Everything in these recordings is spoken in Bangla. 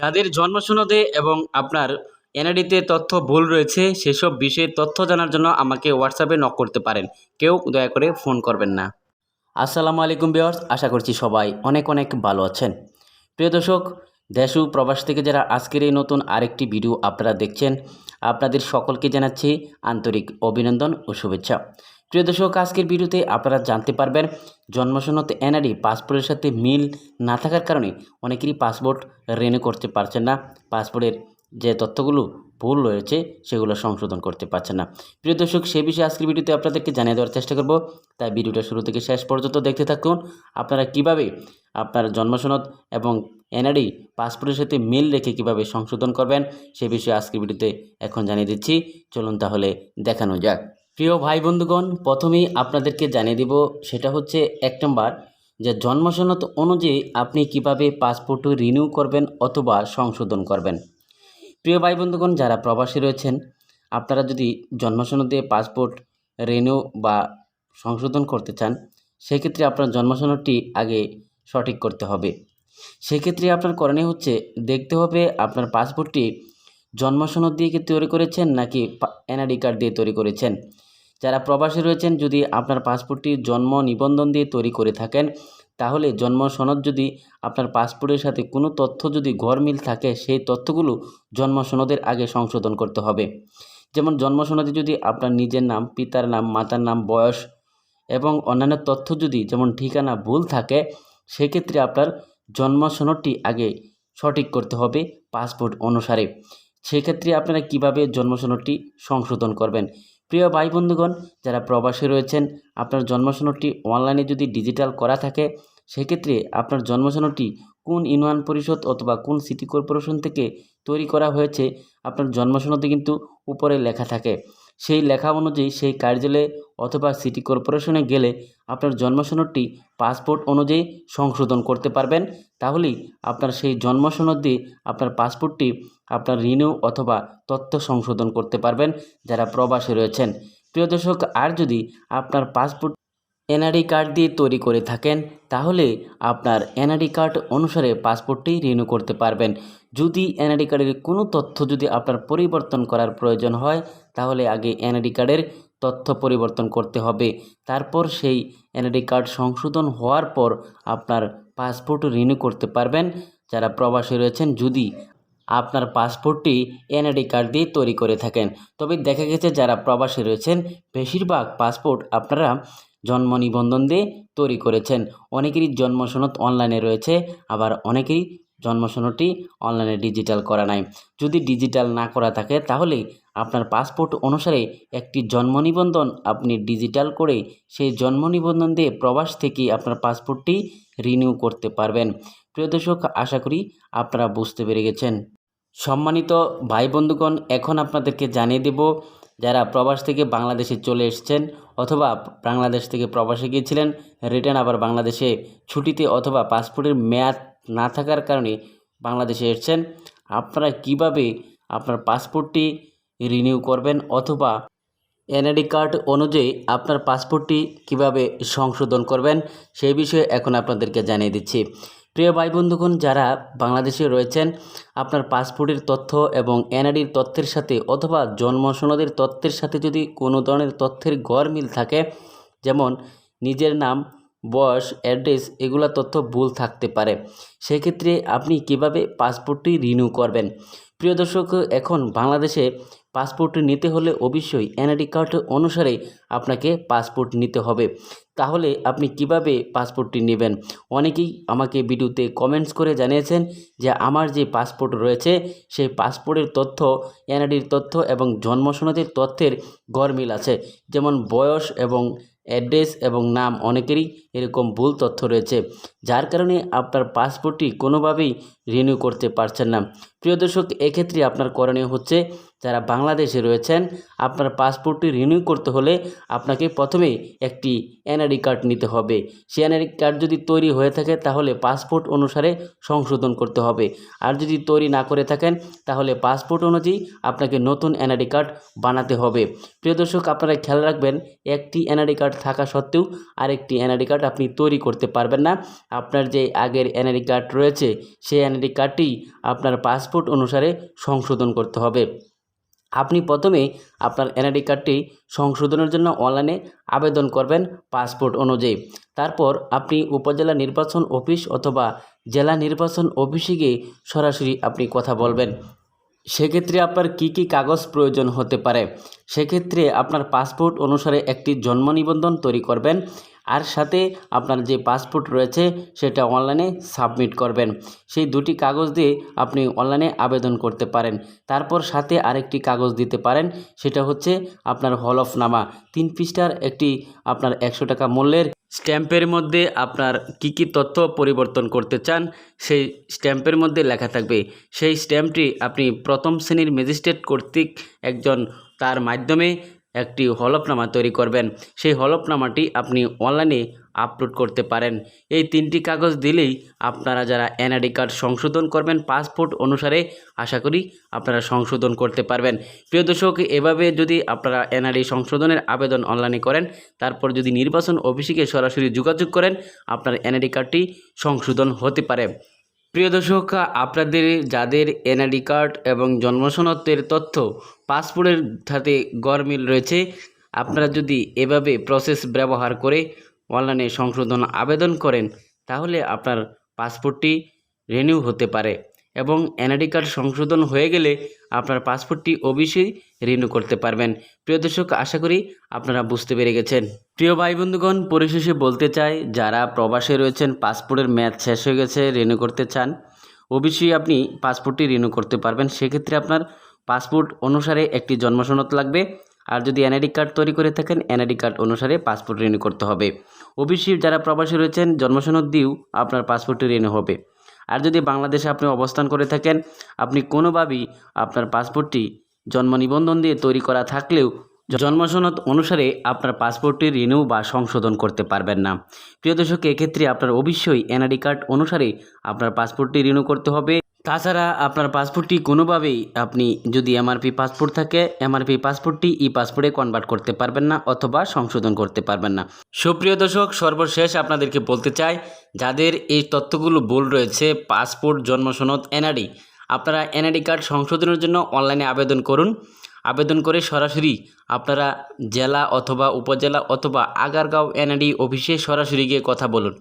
যাদের জন্ম সনদে এবং আপনার এনআইডিতে তথ্য ভুল রয়েছে, সেসব বিষয়ে তথ্য জানার জন্য আমাকে হোয়াটসঅ্যাপে নক করতে পারেন। কেউ দয়া করে ফোন করবেন না। আসসালামু আলাইকুম বিয়ার্স আশা করছি সবাই অনেক অনেক ভালো আছেন। প্রিয় দর্শক, দেশ প্রবাস থেকে যারা আজকের এই নতুন আরেকটি ভিডিও আপনারা দেখছেন, আপনাদের সকলকে জানাচ্ছি আন্তরিক অভিনন্দন ও শুভেচ্ছা। প্রিয় দর্শক, আজকের ভিডিওতে আপনারা জানতে পারবেন, জন্মসনদ এনআরডি পাসপোর্টের সাথে মিল না থাকার কারণে অনেকেরই পাসপোর্ট রেনে করতে পারছেন না। পাসপোর্টের যে তথ্যগুলো ভুল রয়েছে, সেগুলো সংশোধন করতে পারছেন না। প্রিয় দর্শক, সে বিষয়ে আজকের ভিডিওতে আপনাদেরকে জানিয়ে দেওয়ার চেষ্টা করব। তাই ভিডিওটা শুরু থেকে শেষ পর্যন্ত দেখতে থাকুন। আপনারা কীভাবে আপনার জন্মসনদ এবং এনআরডি পাসপোর্টের সাথে মিল রেখে কীভাবে সংশোধন করবেন, সে বিষয়ে আজকের ভিডিওতে এখন জানিয়ে দিচ্ছি। চলুন তাহলে দেখানো যাক। প্রিয় ভাই বন্ধুগণ প্রথমেই আপনাদেরকে জানিয়ে দিব, সেটা হচ্ছে এক নম্বর যে জন্মসনদ অনুযায়ী আপনি কীভাবে পাসপোর্ট রিনিউ করবেন অথবা সংশোধন করবেন। প্রিয় ভাই বন্ধুগণ যারা প্রবাসী রয়েছেন, আপনারা যদি জন্মসনদে পাসপোর্ট রিনিউ বা সংশোধন করতে চান, সেক্ষেত্রে আপনার জন্মসনদটি আগে সঠিক করতে হবে। সেক্ষেত্রে আপনার করণীয় হচ্ছে, দেখতে হবে আপনার পাসপোর্টটি জন্মসনদ দিয়ে কি তৈরি করেছেন নাকি এনআইডি কার্ড দিয়ে তৈরি করেছেন? যারা প্রবাসী রয়েছেন, যদি আপনার পাসপোর্টটি জন্ম নিবন্ধন দিয়ে তৈরি করে থাকেন, তাহলে জন্ম সনদ যদি আপনার পাসপোর্টের সাথে কোনো তথ্য যদি ঘরমিল থাকে, সেই তথ্যগুলো জন্ম সনদের আগে সংশোধন করতে হবে। যেমন জন্ম সনদে যদি আপনার নিজের নাম, পিতার নাম, মাতার নাম, বয়স এবং অন্যান্য তথ্য যদি যেমন ঠিকানা ভুল থাকে, সেক্ষেত্রে আপনার জন্ম সনদটি আগে সঠিক করতে হবে পাসপোর্ট অনুসারে। সেক্ষেত্রে আপনারা কীভাবে জন্মসনদটি সংশোধন করবেন? প্রিয় ভাই বন্ধুগণ, যারা প্রবাসী রয়েছেন, আপনার জন্মসনদটি অনলাইনে যদি ডিজিটাল করা থাকে, সেক্ষেত্রে আপনার জন্মসনদটি কোন ইউনিয়ন পরিষদ অথবা কোন সিটি কর্পোরেশন থেকে তৈরি করা হয়েছে, আপনার জন্মসনদে কিন্তু উপরে লেখা থাকে। সেই লেখা অনুযায়ী সেই কার্যালয়ে অথবা সিটি কর্পোরেশনে গেলে আপনার জন্ম সনদটি পাসপোর্ট অনুযায়ী সংশোধন করতে পারবেন। তাহলেই আপনার সেই জন্ম সনদ দিয়ে আপনার পাসপোর্টটি আপনার রিনিউ অথবা তথ্য সংশোধন করতে পারবেন যারা প্রবাসে রয়েছেন। প্রিয় দর্শক, আর যদি আপনার পাসপোর্ট এনআরডি কার্ড দিয়ে তৈরি করে থাকেন, তাহলে আপনার এনআরডি কার্ড অনুসারে পাসপোর্টটি রিনিউ করতে পারবেন। যদি এনআরডি কার্ডের কোনো তথ্য যদি আপনার পরিবর্তন করার প্রয়োজন হয়, তাহলে আগে এনআরডি কার্ডের তথ্য পরিবর্তন করতে হবে। তারপর সেই এনআরডি কার্ড সংশোধন হওয়ার পর আপনার পাসপোর্ট রিনিউ করতে পারবেন। যারা প্রবাসী রয়েছেন, যদি আপনার পাসপোর্টটি এনআইডি কার্ড দিয়ে তৈরি করে থাকেন। তবে দেখা গেছে, যারা প্রবাসী রয়েছেন, বেশিরভাগ পাসপোর্ট আপনারা জন্ম নিবন্ধন দিয়ে তৈরি করেছেন। অনেকেরই জন্ম সনদ অনলাইনে রয়েছে, আবার অনেকেরই জন্ম সনদটি অনলাইনে ডিজিটাল করা নাই। যদি ডিজিটাল না করা থাকে, তাহলে আপনার পাসপোর্ট অনুসারে একটি জন্ম নিবন্ধন আপনি ডিজিটাল করে সেই জন্ম নিবন্ধন দিয়ে প্রবাস থেকে আপনার পাসপোর্টটি রিনিউ করতে পারবেন। প্রিয় দর্শক, আশা করি আপনারা বুঝতে পেরে গেছেন। সম্মানিত ভাই বন্ধুগণ, এখন আপনাদেরকে জানিয়ে দেব যারা প্রবাস থেকে বাংলাদেশে চলে এসেছেন অথবা বাংলাদেশ থেকে প্রবাসে গিয়েছিলেন, রিটার্ন আবার বাংলাদেশে ছুটিতে অথবা পাসপোর্টের মেয়াদ না থাকার কারণে বাংলাদেশে এসেছেন। আপনারা কীভাবে আপনার পাসপোর্টটি রিনিউ করবেন অথবা এনআইডি কার্ড অনুযায়ী আপনার পাসপোর্টটি কীভাবে সংশোধন করবেন, সেই বিষয়ে এখন আপনাদেরকে জানিয়ে দিচ্ছি। প্রিয় ভাই বন্ধুগণ, যারা বাংলাদেশে রয়েছেন, আপনার পাসপোর্টের তথ্য এবং এনআইডির তথ্যের সাথে অথবা জন্ম সনদের তথ্যের সাথে যদি কোনো ধরনের তথ্যের গড় মিল থাকে, যেমন নিজের নাম, বয়স, অ্যাড্রেস, এগুলো তথ্য ভুল থাকতে পারে। সেক্ষেত্রে আপনি কীভাবে পাসপোর্টটি রিনিউ করবেন? প্রিয় দর্শক, এখন বাংলাদেশে পাসপোর্ট নিতে হলে অবশ্যই এনআইডি কার্ড অনুসারে আপনাকে পাসপোর্ট নিতে হবে। তাহলে আপনি কীভাবে পাসপোর্টটি নেবেন? অনেকেই আমাকে ভিডিওতে কমেন্টস করে জানিয়েছেন যে আমার যে পাসপোর্ট রয়েছে, সেই পাসপোর্টের তথ্য, এনআইডির তথ্য এবং জন্ম সনদের তথ্যের গরমিল আছে। যেমন বয়স এবং অ্যাড্রেস এবং নাম অনেকেরই এরকম ভুল তথ্য রয়েছে। যার কারণে আপনার পাসপোর্টটি কোনোভাবেই রিনিউ করতে পারছেন না। প্রিয় দর্শক, এক্ষেত্রে আপনার করণীয় হচ্ছে যারা বাংলাদেশে রয়েছেন, আপনার পাসপোর্টটি রিনিউ করতে হলে আপনাকে প্রথমে একটি এনআরডি কার্ড নিতে হবে। সেই এনআরডি কার্ড যদি তৈরি হয়ে থাকে, তাহলে পাসপোর্ট অনুসারে সংশোধন করতে হবে। আর যদি তৈরি না করে থাকেন, তাহলে পাসপোর্ট অনুযায়ী আপনাকে নতুন এনআরডি কার্ড বানাতে হবে। প্রিয় দর্শক, আপনারা খেয়াল রাখবেন, একটি এনআরডি কার্ড থাকা সত্ত্বেও আরেকটি এনআরডি কার্ড আপনি তৈরি করতে পারবেন না। আপনার যে আগের এনআরডি কার্ড রয়েছে, সেই এনআরডি কার্ডটি আপনার পাসপোর্ট অনুসারে সংশোধন করতে হবে। আপনি প্রথমে আপনার এনআইডি কার্ডটি সংশোধনের জন্য অনলাইনে আবেদন করবেন পাসপোর্ট অনুযায়ী। তারপর আপনি উপজেলা নির্বাচন অফিস অথবা জেলা নির্বাচন অফিসে গিয়ে সরাসরি আপনি কথা বলবেন। সেক্ষেত্রে আপনার কি কি কাগজ প্রয়োজন হতে পারে? সেক্ষেত্রে আপনার পাসপোর্ট অনুসারে একটি জন্ম নিবন্ধন তৈরি করবেন আর সাথে আপনার যে পাসপোর্ট রয়েছে, সেটা অনলাইনে সাবমিট করবেন। সেই দুটি কাগজ দিয়ে আপনি অনলাইনে আবেদন করতে পারেন। তারপর সাথে আরেকটি কাগজ দিতে পারেন, সেটা হচ্ছে আপনার হলফনামা। তিন পৃষ্ঠার একটি আপনার একশো টাকা মূল্যের স্ট্যাম্পের মধ্যে আপনার কি কি তথ্য পরিবর্তন করতে চান, সেই স্ট্যাম্পের মধ্যে লেখা থাকবে। সেই স্ট্যাম্পটি আপনি প্রথম শ্রেণির ম্যাজিস্ট্রেট কর্তৃক একজন তার মাধ্যমে একটি হলফনামা তৈরি করবেন। সেই হলফনামাটি আপনি অনলাইনে আপলোড করতে পারেন। এই তিনটি কাগজ দিলেই আপনারা যারা এনআইডি কার্ড সংশোধন করবেন পাসপোর্ট অনুসারে আশা করি আপনারা সংশোধন করতে পারবেন। প্রিয় দর্শক, এভাবে যদি আপনারা এনআরই সংশোধনের আবেদন অনলাইনে করেন, তারপর যদি নির্বাচন অফিসে সরাসরি যোগাযোগ করেন, আপনার এনআইডি কার্ডটি সংশোধন হতে পারে। প্রিয় দর্শক, আপনাদের, যাদের এনআইডি কার্ড এবং জন্মসনদের তথ্য পাসপোর্টের সাথে গরমিল রয়েছে, আপনারা যদি এভাবে প্রসেস ব্যবহার করে অনলাইনে সংশোধন আবেদন করেন, তাহলে আপনার পাসপোর্টটি রিনিউ হতে পারে। এবং এনআইডি কার্ড সংশোধন হয়ে গেলে আপনার পাসপোর্টটি অবশ্যই রিনিউ করতে পারবেন। প্রিয় দর্শক, আশা করি আপনারা বুঝতে পেরে গেছেন। প্রিয় ভাই বন্ধুগণ, পরিশেষে বলতে চাই, যারা প্রবাসে রয়েছেন, পাসপোর্টের মেয়াদ শেষ হয়ে গেছে, রিনিউ করতে চান অবশ্যই আপনি পাসপোর্টটি রিনিউ করতে পারবেন। সেক্ষেত্রে আপনার পাসপোর্ট অনুসারে একটি জন্মসনদ লাগবে। আর যদি এনআইডি কার্ড তৈরি করে থাকেন, এনআইডি কার্ড অনুসারে পাসপোর্ট রিনিউ করতে হবে। অবশ্যই যারা প্রবাসী রয়েছেন, জন্মসনদ দিয়েও আপনার পাসপোর্টটি রিনিউ হবে। আর যদি বাংলাদেশে আপনি অবস্থান করে থাকেন, আপনি কোনোভাবেই আপনার পাসপোর্টটি জন্ম নিবন্ধন দিয়ে তৈরি করা থাকলেও জন্মসনদ অনুসারে আপনার পাসপোর্টটি রিনিউ বা সংশোধন করতে পারবেন না। প্রিয় দর্শক, এক্ষেত্রে আপনার অবশ্যই এনআইডি কার্ড অনুসারে আপনার পাসপোর্টটি রিনিউ করতে হবে। তাছাড়া আপনার পাসপোর্টটি কোনোভাবেই আপনি যদি এমআরপি পাসপোর্ট থাকে এমআরপি পাসপোর্টটি ই পাসপোর্টে কনভার্ট করতে পারবেন না অথবা সংশোধন করতে পারবেন না। সুপ্রিয় দর্শক, সর্বশেষ আপনাদেরকে বলতে চাই, যাদের এই তথ্যগুলো ভুল রয়েছে, পাসপোর্ট জন্মসনদ এনআরডি আপনারা এনআরডি কার্ড সংশোধনের জন্য অনলাইনে আবেদন করুন। আবেদন করে সরাসরি আপনারা জেলা অথবা উপজেলা অথবা আগারগাঁও এনআইডি অফিসে সরাসরি গিয়ে কথা বলুন।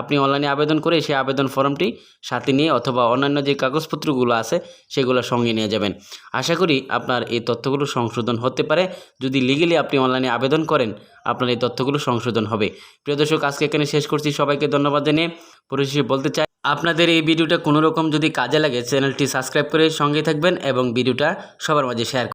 আপনি অনলাইনে আবেদন করে সেই আবেদন ফর্মটি সাথে নিয়ে অথবা অন্যান্য যে কাগজপত্রগুলো আছে সেগুলো সঙ্গে নিয়ে যাবেন। আশা করি আপনার এই তথ্যগুলো সংশোধন হতে পারে। যদি লিগেলি আপনি অনলাইনে আবেদন করেন, আপনার এই তথ্যগুলো সংশোধন হবে। প্রিয় দর্শক, আজকে এখানে শেষ করছি। সবাইকে ধন্যবাদ জানিয়ে পরিশেষে বলতে চাই, আপনাদের এই ভিডিওটা কোনো রকম যদি কাজে লাগে, চ্যানেলটি সাবস্ক্রাইব করে সঙ্গে থাকবেন এবং ভিডিওটা সবার মাঝে শেয়ার